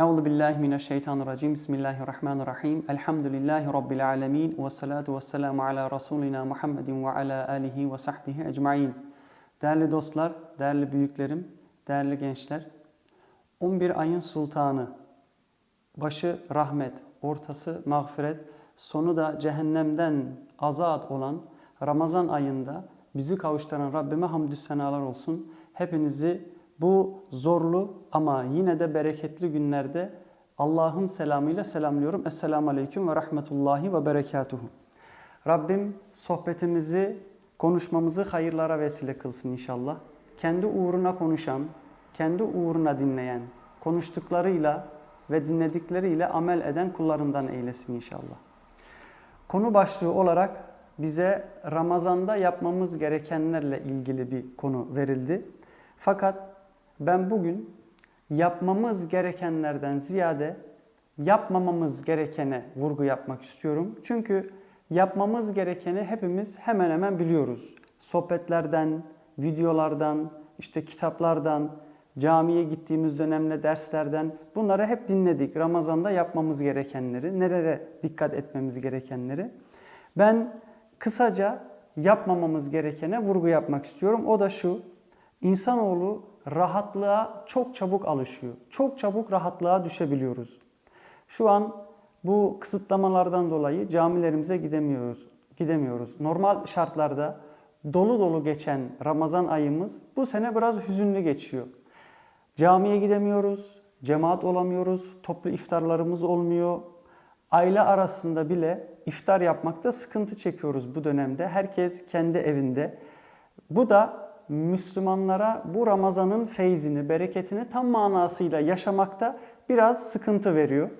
Euzu billahi mineşşeytanirracim. Bismillahirrahmanirrahim. Elhamdülillahi rabbil alamin ve salatu vesselamu ala rasulina Muhammedin ve ala alihi ve sahbihi ecmaîn. Değerli dostlar, değerli büyüklerim, değerli gençler. 11 ayın sultanı, başı rahmet, ortası mağfiret, sonu da cehennemden azat olan Ramazan ayında bizi kavuşturan Rabbime hamdü senalar olsun. Hepinizi bu zorlu ama yine de bereketli günlerde Allah'ın selamıyla selamlıyorum. Esselamu Aleyküm ve Rahmetullahi ve Berekatuhu. Rabbim sohbetimizi, konuşmamızı hayırlara vesile kılsın inşallah. Kendi uğruna konuşan, kendi uğruna dinleyen, konuştuklarıyla ve dinledikleriyle amel eden kullarından eylesin inşallah. Konu başlığı olarak bize Ramazan'da yapmamız gerekenlerle ilgili bir konu verildi. Fakat ben bugün yapmamız gerekenlerden ziyade yapmamamız gerekene vurgu yapmak istiyorum. Çünkü yapmamız gerekeni hepimiz hemen hemen biliyoruz. Sohbetlerden, videolardan, işte kitaplardan, camiye gittiğimiz dönemde derslerden bunları hep dinledik. Ramazan'da yapmamız gerekenleri, nerelere dikkat etmemiz gerekenleri. Ben kısaca yapmamamız gerekene vurgu yapmak istiyorum. O da şu. İnsanoğlu rahatlığa çok çabuk alışıyor. Çok çabuk rahatlığa düşebiliyoruz. Şu an bu kısıtlamalardan dolayı camilerimize gidemiyoruz. Gidemiyoruz. Normal şartlarda dolu dolu geçen Ramazan ayımız bu sene biraz hüzünlü geçiyor. Camiye gidemiyoruz, cemaat olamıyoruz, toplu iftarlarımız olmuyor. Aile arasında bile iftar yapmakta sıkıntı çekiyoruz bu dönemde. Herkes kendi evinde. Bu da Müslümanlara bu Ramazan'ın feyzini, bereketini tam manasıyla yaşamakta biraz sıkıntı veriyor.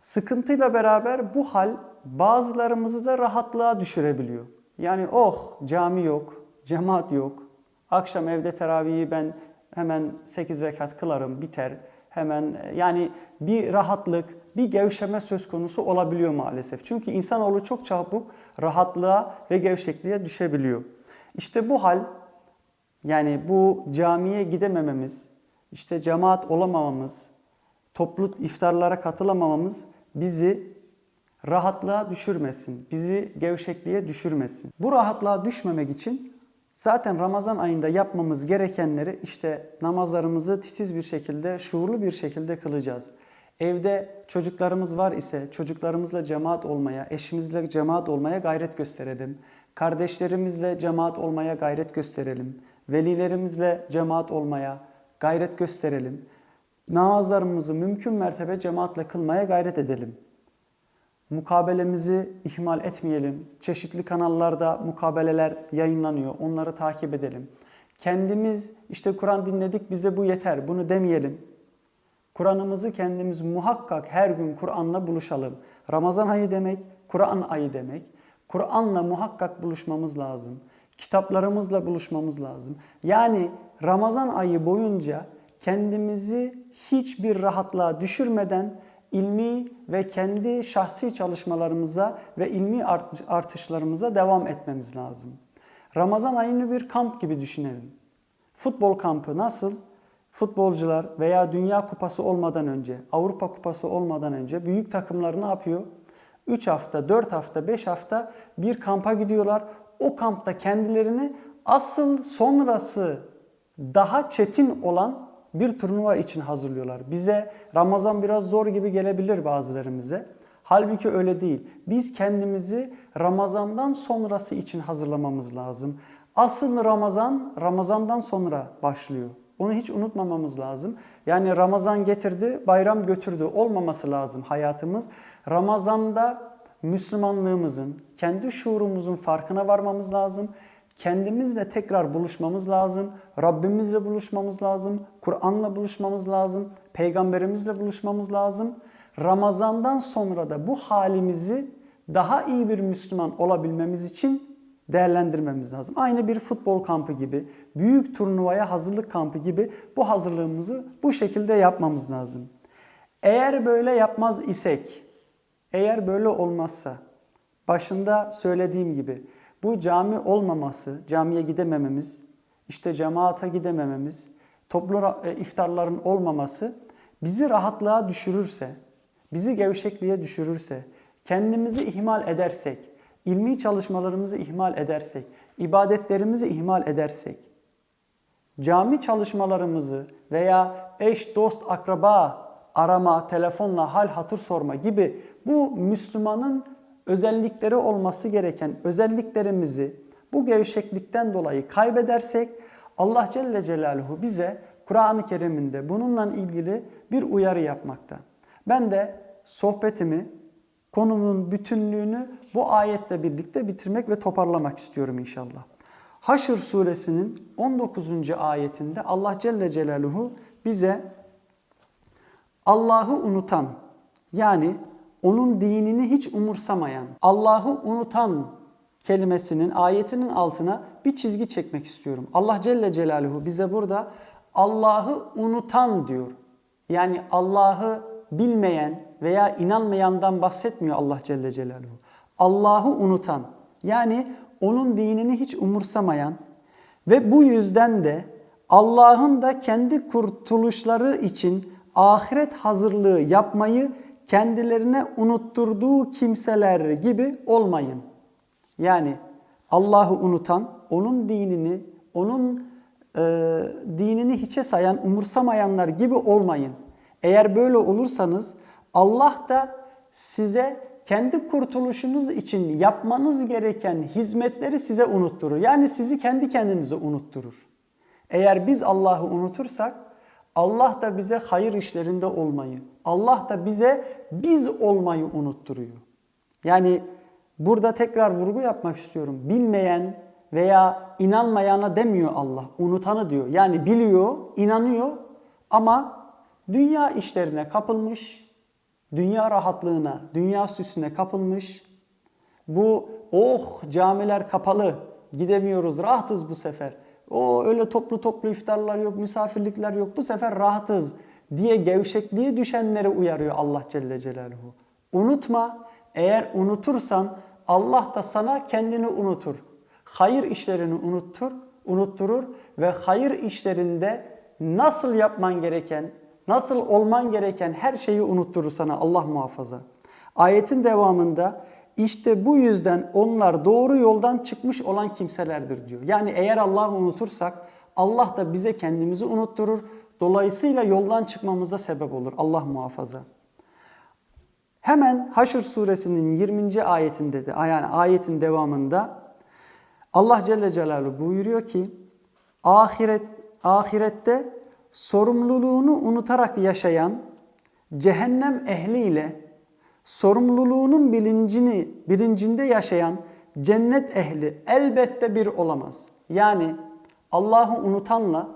Sıkıntıyla beraber bu hal bazılarımızı da rahatlığa düşürebiliyor. Yani oh cami yok, cemaat yok. Akşam evde teravihi ben hemen 8 rekat kılarım biter. Hemen yani bir rahatlık, bir gevşeme söz konusu olabiliyor maalesef. Çünkü insanoğlu çok çabuk rahatlığa ve gevşekliğe düşebiliyor. İşte bu hal yani bu camiye gidemememiz, işte cemaat olamamamız, toplu iftarlara katılamamamız bizi rahatlığa düşürmesin, bizi gevşekliğe düşürmesin. Bu rahatlığa düşmemek için zaten Ramazan ayında yapmamız gerekenleri işte namazlarımızı titiz bir şekilde, şuurlu bir şekilde kılacağız. Evde çocuklarımız var ise çocuklarımızla cemaat olmaya, eşimizle cemaat olmaya gayret gösterelim. Kardeşlerimizle cemaat olmaya gayret gösterelim. Velilerimizle cemaat olmaya gayret gösterelim. Namazlarımızı mümkün mertebe cemaatle kılmaya gayret edelim. Mukabelemizi ihmal etmeyelim. Çeşitli kanallarda mukabeleler yayınlanıyor. Onları takip edelim. Kendimiz işte Kur'an dinledik bize bu yeter. Bunu demeyelim. Kur'an'ımızı kendimiz muhakkak her gün Kur'an'la buluşalım. Ramazan ayı demek, Kur'an ayı demek. Kur'an'la muhakkak buluşmamız lazım. Kitaplarımızla buluşmamız lazım. Yani Ramazan ayı boyunca kendimizi hiçbir rahatlığa düşürmeden ilmi ve kendi şahsi çalışmalarımıza ve ilmi artışlarımıza devam etmemiz lazım. Ramazan ayını bir kamp gibi düşünelim. Futbol kampı nasıl? Futbolcular veya Dünya Kupası olmadan önce, Avrupa Kupası olmadan önce büyük takımlar ne yapıyor? 3 hafta, 4 hafta, 5 hafta bir kampa gidiyorlar. O kampta kendilerini asıl sonrası daha çetin olan bir turnuva için hazırlıyorlar. Bize Ramazan biraz zor gibi gelebilir bazılarımıza. Halbuki öyle değil. Biz kendimizi Ramazan'dan sonrası için hazırlamamız lazım. Asıl Ramazan Ramazan'dan sonra başlıyor. Onu hiç unutmamamız lazım. Yani Ramazan getirdi, bayram götürdü olmaması lazım hayatımız. Ramazan'da Müslümanlığımızın, kendi şuurumuzun farkına varmamız lazım. Kendimizle tekrar buluşmamız lazım. Rabbimizle buluşmamız lazım. Kur'an'la buluşmamız lazım. Peygamberimizle buluşmamız lazım. Ramazan'dan sonra da bu halimizi daha iyi bir Müslüman olabilmemiz için değerlendirmemiz lazım. Aynı bir futbol kampı gibi, büyük turnuvaya hazırlık kampı gibi bu hazırlığımızı bu şekilde yapmamız lazım. Eğer böyle yapmaz isek, eğer böyle olmazsa, başında söylediğim gibi bu cami olmaması, camiye gidemememiz, işte cemaate gidemememiz, toplu iftarların olmaması bizi rahatlığa düşürürse, bizi gevşekliğe düşürürse, kendimizi ihmal edersek, ilmi çalışmalarımızı ihmal edersek, ibadetlerimizi ihmal edersek, cami çalışmalarımızı veya eş, dost, akraba arama, telefonla hal hatır sorma gibi bu Müslümanın özellikleri olması gereken özelliklerimizi bu gevşeklikten dolayı kaybedersek Allah Celle Celaluhu bize Kur'an-ı Kerim'inde bununla ilgili bir uyarı yapmakta. Ben de sohbetimi konunun bütünlüğünü bu ayetle birlikte bitirmek ve toparlamak istiyorum inşallah. Haşr suresinin 19. ayetinde Allah Celle Celaluhu bize Allah'ı unutan yani onun dinini hiç umursamayan, Allah'ı unutan kelimesinin ayetinin altına bir çizgi çekmek istiyorum. Allah Celle Celaluhu bize burada Allah'ı unutan diyor. Yani Allah'ı bilmeyen veya inanmayandan bahsetmiyor Allah Celle Celaluhu. Allah'ı unutan yani onun dinini hiç umursamayan ve bu yüzden de Allah'ın da kendi kurtuluşları için ahiret hazırlığı yapmayı kendilerine unutturduğu kimseler gibi olmayın. Yani Allah'ı unutan, onun dinini, onun e, dinini hiçe sayan, umursamayanlar gibi olmayın. Eğer böyle olursanız Allah da size kendi kurtuluşunuz için yapmanız gereken hizmetleri size unutturur. Yani sizi kendi kendinize unutturur. Eğer biz Allah'ı unutursak Allah da bize hayır işlerinde olmayı, Allah da bize biz olmayı unutturuyor. Yani burada tekrar vurgu yapmak istiyorum. Bilmeyen veya inanmayana demiyor Allah, unutanı diyor. Yani biliyor, inanıyor ama dünya işlerine kapılmış, dünya rahatlığına, dünya süsüne kapılmış. Bu oh camiler kapalı, gidemiyoruz, rahatız bu sefer. O öyle toplu toplu iftarlar yok, misafirlikler yok. Bu sefer rahatız diye gevşekliğe düşenleri uyarıyor Allah Celle Celaluhu. Unutma, eğer unutursan Allah da sana kendini unutur. Hayır işlerini unuttur, unutturur ve hayır işlerinde nasıl yapman gereken, nasıl olman gereken her şeyi unutturur sana Allah muhafaza. Ayetin devamında işte bu yüzden onlar doğru yoldan çıkmış olan kimselerdir diyor. Yani eğer Allah'ı unutursak Allah da bize kendimizi unutturur. Dolayısıyla yoldan çıkmamıza sebep olur. Allah muhafaza. Hemen Haşr suresinin 20. ayetinde de yani ayetin devamında Allah Celle Celaluhu buyuruyor ki ahiret ahirette sorumluluğunu unutarak yaşayan cehennem ehliyle sorumluluğunun bilincini bilincinde yaşayan cennet ehli elbette bir olamaz. Yani Allah'ı unutanla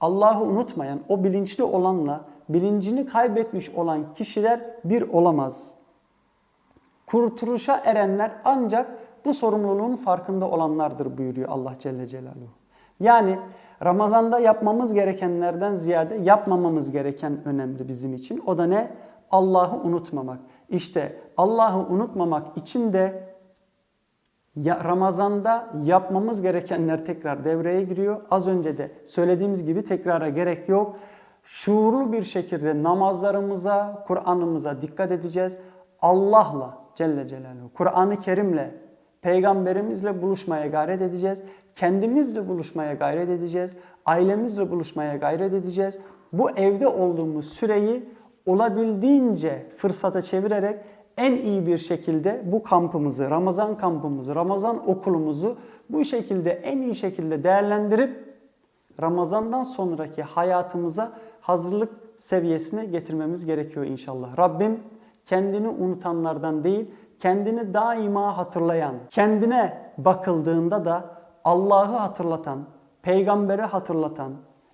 Allah'ı unutmayan, o bilinçli olanla bilincini kaybetmiş olan kişiler bir olamaz. Kurtuluşa erenler ancak bu sorumluluğun farkında olanlardır buyuruyor Allah Celle Celaluhu. Yani Ramazan'da yapmamız gerekenlerden ziyade yapmamamız gereken önemli bizim için. O da ne? Allah'ı unutmamak. İşte Allah'ı unutmamak için de Ramazan'da yapmamız gerekenler tekrar devreye giriyor. Az önce de söylediğimiz gibi tekrara gerek yok. Şuurlu bir şekilde namazlarımıza, Kur'an'ımıza dikkat edeceğiz. Allah'la Celle Celaluhu, Kur'an-ı Kerim'le, Peygamberimizle buluşmaya gayret edeceğiz. Kendimizle buluşmaya gayret edeceğiz. Ailemizle buluşmaya gayret edeceğiz. Bu evde olduğumuz süreyi olabildiğince fırsata çevirerek en iyi bir şekilde bu kampımızı, Ramazan kampımızı, Ramazan okulumuzu bu şekilde en iyi şekilde değerlendirip Ramazan'dan sonraki hayatımıza hazırlık seviyesine getirmemiz gerekiyor inşallah. Rabbim kendini unutanlardan değil, kendini daima hatırlayan, kendine bakıldığında da Allah'ı hatırlatan, peygamberi hatırlatan,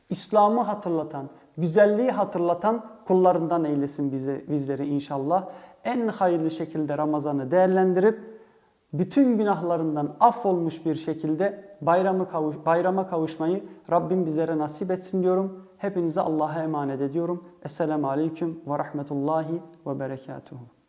İslam'ı hatırlatan, güzelliği hatırlatan kullarından eylesin bize, bizleri inşallah. En hayırlı şekilde Ramazan'ı değerlendirip bütün günahlarından affolmuş bir şekilde bayramı kavuş, bayrama kavuşmayı Rabbim bizlere nasip etsin diyorum. Hepinize Allah'a emanet ediyorum. Esselamu Aleyküm ve Rahmetullahi ve Berekatuhu.